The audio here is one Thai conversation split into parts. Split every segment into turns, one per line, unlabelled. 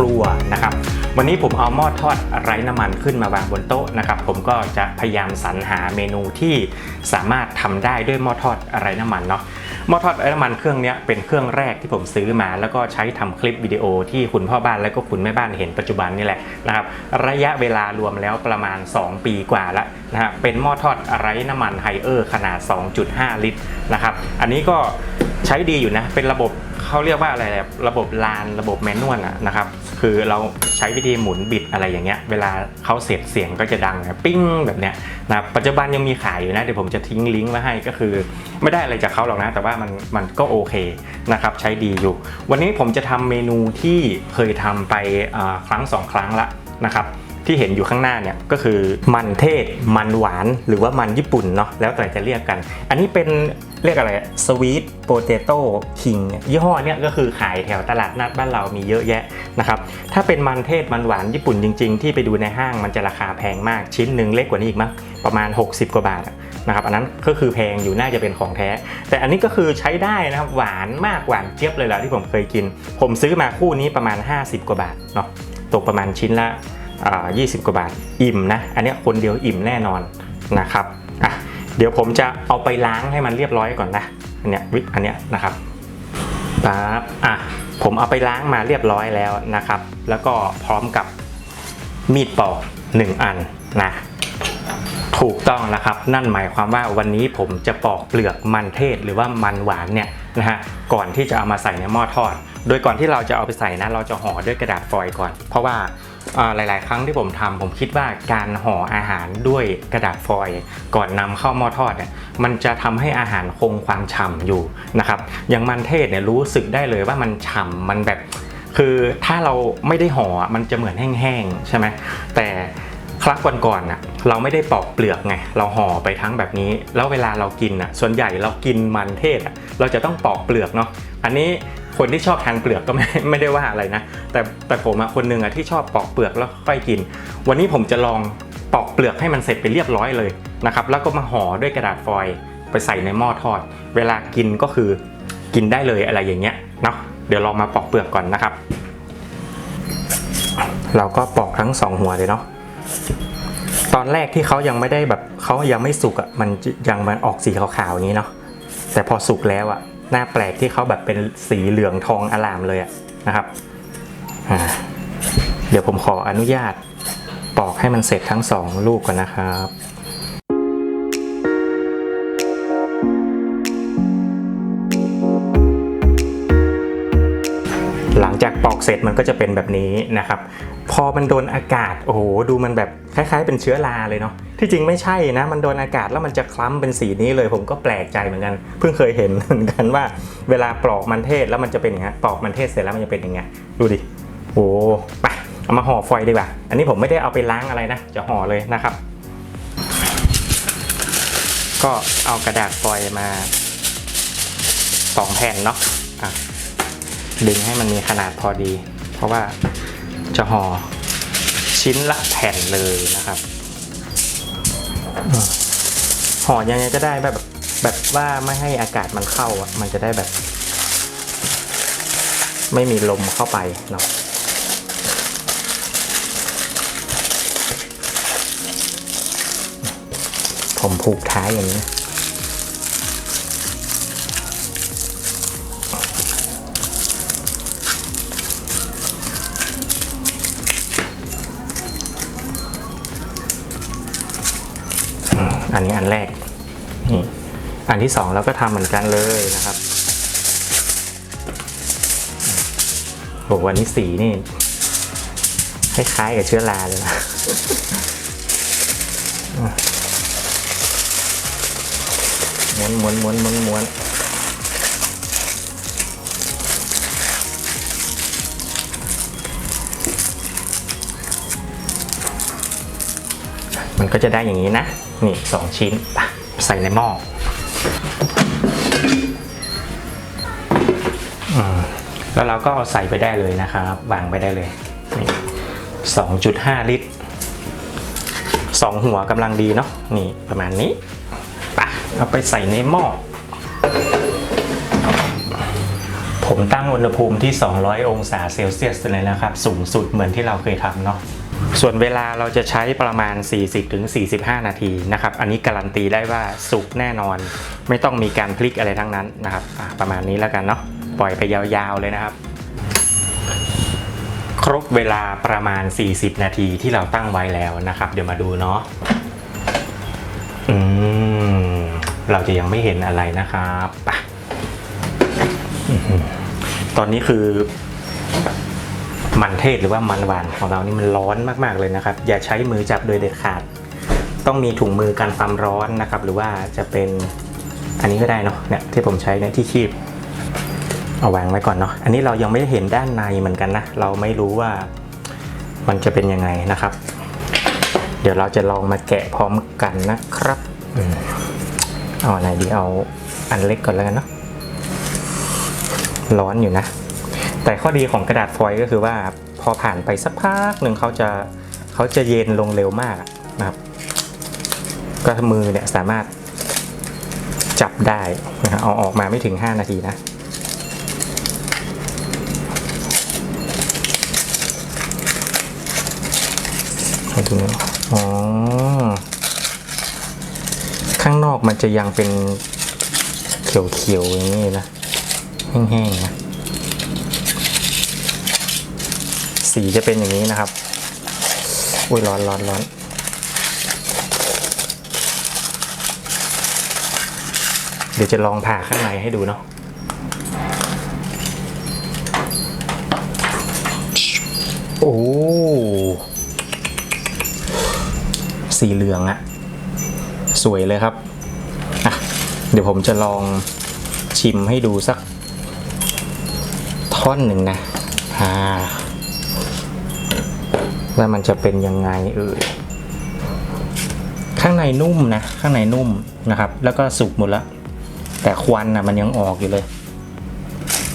รัวนะครับ วันนี้ผมเอาหม้อทอดไร้น้ำมันขึ้นมาวางบนโต๊ะนะครับ ผมก็จะพยายามสรรหาเมนูที่สามารถทำได้ด้วยหม้อทอดไร้น้ำมันเนาะหม้อทอดไร้น้ำมันเครื่องนี้เป็นเครื่องแรกที่ผมซื้อมา แล้วก็ใช้ทำคลิปวิดีโอที่คุณพ่อบ้านและก็คุณแม่บ้านเห็นปัจจุบันนี่แหละนะครับ ระยะเวลารวมแล้วประมาณ 2 ปีกว่าแล้วนะฮะเป็นหม้อทอดไร้น้ำมันไฮเออร์ขนาด 2.5 ลิตรนะครับ อันนี้ก็ใช้ดีอยู่นะ เป็นระบบ เขาเรียกว่าอะไรระบบลานระบบแมนนวลอะนะครับ คือเราใช้วิธีหมุนบิดอะไรอย่างเงี้ย เวลาเขาเสร็จเสียงก็จะดังนะปิ้งแบบเนี้ยนะปัจจุบันยังมีขายอยู่นะ เดี๋ยวผมจะทิ้งลิงก์ไว้ให้ก็คือ ไม่ได้อะไรจากเขาหรอกนะ แต่ว่ามันมันก็โอเคนะครับ ใช้ดีอยู่ วันนี้ผมจะทำเมนูที่เคยทำไปครั้งสองครั้งละนะครับที่เห็นอยู่ข้างหน้าเนี่ยก็คือมันเทศ มันหวาน หรือว่ามันญี่ปุ่นเนาะแล้วแต่จะเรียกกัน อันนี้เป็น เรียกอะไรสวีทโปเตโต้คิงยี่ห้อเนี่ยก็คือขายแถวตลาดนัดบ้านเรามีเยอะแยะนะครับ ถ้าเป็นมันเทศมันหวานญี่ปุ่นจริงๆ ที่ไปดูในห้างมันจะราคาแพงมากชิ้นหนึ่งเล็กกว่านี้อีกมั้งประมาณ 60 กว่าบาทนะครับอันนั้นก็คือแพงอยู่น่าจะเป็นของแท้ แต่อันนี้ก็คือใช้ได้นะครับหวานมากหวานเจี๊ยบเลยแหละที่ผมเคยกิน ผมซื้อมาคู่นี้ประมาณ 50 กว่าบาทเนาะตกประมาณชิ้นละอ่า20 กว่าบาทอิ่มนะ อันนี้คนเดียวอิ่มแน่นอนนะครับอะ เดี๋ยวผมจะเอาไปล้างให้มันเรียบร้อยก่อนนะอันเนี้ยวิอันเนี้ยนะครับปั๊บอะผมเอาไปล้างมาเรียบร้อยแล้วนะครับ แล้วก็พร้อมกับมีดปอก1อันนะถูกต้องแล้วครับ นั่นหมายความว่าวันนี้ผมจะปอกเปลือกมันเทศหรือว่ามันหวานเนี่ยนะฮะก่อนที่จะเอามาใส่ในหม้อทอด โดยก่อนที่เราจะเอาไปใส่นะเราจะห่อด้วยกระดาษฟอยล์ก่อน เพราะว่า หลาย ๆ ครั้งที่ผมทำผมคิดว่าการห่ออาหารด้วยกระดาษฟอยล์ก่อนนำเข้าหม้อทอดเนี่ยมันจะทำให้อาหารคงความฉ่ำอยู่นะครับอย่างมันเทศเนี่ยรู้สึกได้เลยว่ามันฉ่ำมันแบบ คือถ้าเราไม่ได้ห่อมันจะเหมือนแห้งๆใช่ไหมแต่ครั้งก่อนๆน่ะเราไม่ได้ปอกเปลือกไงเราห่อไปทั้งแบบนี้ แล้วเวลาเรากินน่ะส่วนใหญ่เรากินมันเทศอะเราจะต้องปอกเปลือกเนาะอันนี้ คนที่ชอบทานเปลือกก็ไม่ไม่ได้ว่าอะไรนะ แต่แต่ผมอะคนหนึ่งอะที่ชอบปอกเปลือกแล้วค่อยกิน วันนี้ผมจะลองปอกเปลือกให้มันเสร็จไปเรียบร้อยเลยนะครับ แล้วก็มาห่อด้วยกระดาษฟอยล์ไปใส่ในหม้อทอด เวลากินก็คือกินได้เลยอะไรอย่างเงี้ยเนาะเดี๋ยวลองมาปอกเปลือกก่อนนะครับ เราก็ปอกทั้งสองหัวเลยเนาะตอนแรกที่เขายังไม่ได้แบบเขายังไม่สุกอะมันยังมันออกสีขาวๆอย่างนี้เนาะแต่พอสุกแล้วอะ หน้าแปลกที่เขาแบบเป็นสีเหลืองทองอลามเลยอะนะครับ เดี๋ยวผมขออนุญาตปอกให้มันเสร็จทั้งสองลูกก่อนนะครับ จากปอกเสร็จมันก็จะเป็นแบบนี้นะครับ พอมันโดนอากาศโอ้โหดูมันแบบคล้ายๆ เป็นเชื้อราเลยเนาะที่จริงไม่ใช่นะ มันโดนอากาศแล้วมันจะคล้ำเป็นสีนี้เลย ผมก็แปลกใจเหมือนกัน เพิ่งเคยเห็นเหมือนกันว่า เวลาปลอกมันเทศแล้วมันจะเป็นอย่างเงี้ยปลอกมันเทศเสร็จแล้วมันจะเป็นอย่างเงี้ยดูดิโอ้ไปเอามาห่อฟอยดีกว่า อันนี้ผมไม่ได้เอาไปล้างอะไรนะ จะห่อเลยนะครับ ก็เอากระดาษฟอยมาสองแผ่นเนาะ ดึงให้มันมีขนาดพอดี เพราะว่าจะห่อชิ้นละแผ่นเลยนะครับห่อยังไงก็ได้แบบแบบว่าไม่ให้อากาศมันเข้าอะ มันจะได้แบบ ไม่มีลมเข้าไปเนาะผมผูกท้ายอย่างนี้ อันนี้อันแรกนี่อันที่สองเราก็ทำเหมือนกันเลยนะครับโหวันนี้สีนี่คล้ายๆกับเชื้อราเลยนะม้วนม้วนม้วนม้วนวน ก็จะได้อย่างนี้นะ นี่สองชิ้นใส่ในหม้อแล้วเราก็เอาใส่ไปได้เลยนะครับวางไปได้เลยนี่2.5ลิตรสองหัวกำลังดีเนาะนี่ประมาณนี้ไปเอาไปใส่ในหม้อผผมตั้งอุณหภูมิที่ 200 องศาเซลเซียสเลยนะครับ สูงสุดเหมือนที่เราเคยทำเนาะ ส่วนเวลาเราจะใช้ประมาณ 40-45 นาทีนะครับ อันนี้การันตีได้ว่าสุกแน่นอน ไม่ต้องมีการพลิกอะไรทั้งนั้นนะครับประมาณนี้แล้วกันเนาะปล่อยไปยาวๆเลยนะครับ ครบเวลาประมาณ 40 นาทีที่เราตั้งไว้แล้วนะครับ เดี๋ยวมาดูเนาะอืมเราจะยังไม่เห็นอะไรนะครับตอนนี้คือ มันเทศหรือว่ามันหวานของเรานี่มันร้อนมากๆเลยนะครับ อย่าใช้มือจับโดยเด็ดขาด ต้องมีถุงมือกันความร้อนนะครับ หรือว่าจะเป็นอันนี้ก็ได้เนาะเนี่ยที่ผมใช้เนี่ยที่คีบเอาวางไว้ก่อนเนาะอันนี้เรายังไม่ได้เห็นด้านในเหมือนกันนะเราไม่รู้ว่ามันจะเป็นยังไงนะครับ เดี๋ยวเราจะลองมาแกะพร้อมกันนะครับอเอาอันไหนดีเอาอันเล็กก่อนแล้วกันเนาะร้อนอยู่นะ แต่ข้อดีของกระดาษฟอยล์ก็คือว่าพอผ่านไปสักพักหนึ่งเขาจะเขาจะเย็นลงเร็วมากนะครับ ก็มือเนี่ยสามารถจับได้นะฮะเอาออกมาไม่ถึง 5 นาทีนะให้ดูอ๋อ ข้างนอกมันจะยังเป็นเขียวๆอย่างนี้นะ แห้งๆนะ สีจะเป็นอย่างนี้นะครับ อุ้ยร้อนร้อนร้อนเดี๋ยวจะลองผ่าข้างในให้ดูเนาะโอ้สีเหลืองอะสวยเลยครับอะเดี๋ยวผมจะลองชิมให้ดูสักท่อนหนึ่งนะ อ่า ว่ามันจะเป็นยังไงเอ่ยข้างในนุ่มนะข้างในนุ่มนะครับ แล้วก็สุกหมดแล้วแต่ควันนะมันยังออกอยู่เลย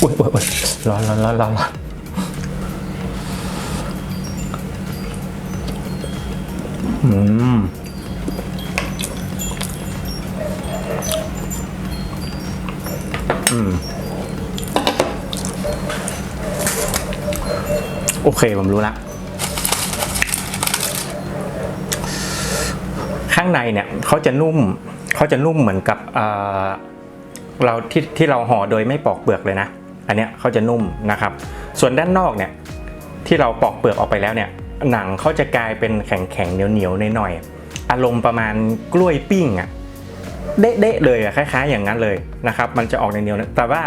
อุ้ยอุ้ยอุ้ยร้อนร้อนร้อนร้อนร้อนอืมอืมโอเคผมรู้ละางในเนี่ยเขาจะนุ่มเขาจะนุ่มเหมือนกับเเราที่ที่เราห่อโดยไม่ปอกเปลือกเลยนะ อันเนี้ยเขาจะนุ่มนะครับ ส่วนด้านนอกเนี่ยที่เราปอกเปลือกออกไปแล้วเนี่ยหนังเขาจะกลายเป็นแข็งแข็งเหนียวเหนียวหน่อยๆอารมณ์ประมาณกล้วยปิ้งอะเด๊ะเลยอะคล้าย ๆ อย่างนั้นเลยนะครับ มันจะออกเหนียวๆแต่ว่า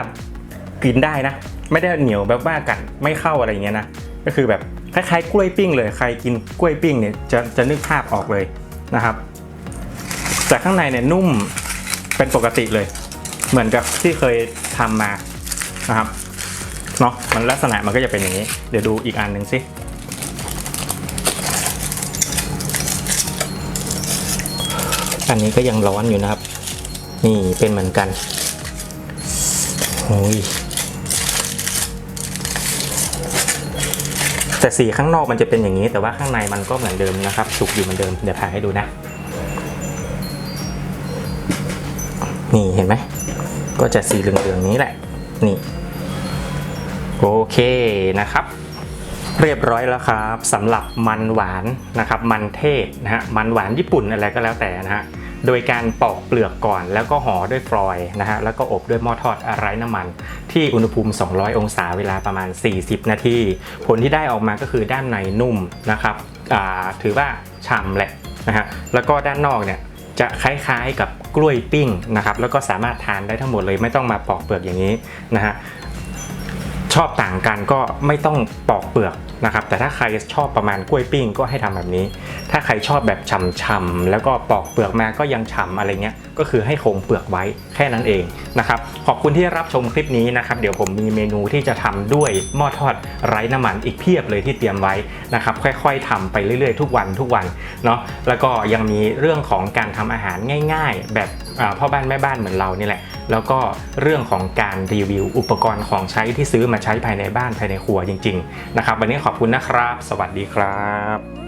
กินได้นะ ไม่ได้เหนียวแบบว่ากัดไม่เข้าอะไรอย่างเงี้ยนะก็คือแบบคล้ายๆกล้วยปิ้งเลยใครกินกล้วยปิ้งเนี่ยจะจะนึกภาพออกเลยนะครับ แต่ข้างในเนี่ยนุ่มเป็นปกติเลย เหมือนกับที่เคยทำมานะครับเนาะมันลักษณะมันก็จะเป็นอย่างนี้ เดี๋ยวดูอีกอันหนึ่งสิอันนี้ก็ยังร้อนอยู่นะครับ นี่เป็นเหมือนกันโอ้ยแต่สีข้างนอกมันจะเป็นอย่างนี้ แต่ว่าข้างในมันก็เหมือนเดิมนะครับสุกอยู่เหมือนเดิมเดี๋ยวถ่ายให้ดูนะ นี่เห็นไหม ก็จะสีเหลืองๆนี้แหละ นี่ โอเคนะครับ เรียบร้อยแล้วครับสำหรับมันหวานนะครับ มันเทศนะฮะ มันหวานญี่ปุ่นอะไรก็แล้วแต่นะฮะโดยการปอกเปลือกก่อนแล้วก็ห่อด้วยฟลอยนะฮะแล้วก็อบด้วยหม้อทอดไร้น้ำมัน ที่อุณหภูมิ 200 องศาเวลาประมาณ 40 นาที ผลที่ได้ออกมาก็คือด้านในนุ่มนะครับถือว่าฉ่ำแหละนะฮะแล้วก็ด้านนอกเนี่ย จะคล้ายๆกับกล้วยปิ้งนะครับแล้วก็สามารถทานได้ทั้งหมดเลยไม่ต้องมาปอกเปลือกอย่างนี้นะฮะ ชอบต่างกันก็ไม่ต้องปอกเปลือกนะครับ แต่ถ้าใครชอบประมาณกล้วยปิ้งก็ให้ทำแบบนี้ ถ้าใครชอบแบบฉ่ำๆแล้วก็ปอกเปลือกมาก็ยังฉ่ำอะไรเงี้ย ก็คือให้คงเปลือกไว้แค่นั้นเองนะครับ ขอบคุณที่รับชมคลิปนี้นะครับ เดี๋ยวผมมีเมนูที่จะทำด้วยหม้อทอดไร้น้ำมันอีกเพียบเลยที่เตรียมไว้นะครับ ค่อยๆทำไปเรื่อยๆ ทุกวันทุกวันเนาะ แล้วก็ยังมีเรื่องของการทำอาหารง่าย ๆ แบบ พ่อบ้านแม่บ้านเหมือนเรานี่แหละ แล้วก็เรื่องของการรีวิวอุปกรณ์ของใช้ที่ซื้อมาใช้ภายในบ้านภายในครัวจริง ๆ นะครับ วันนี้ขอบคุณนะครับ สวัสดีครับ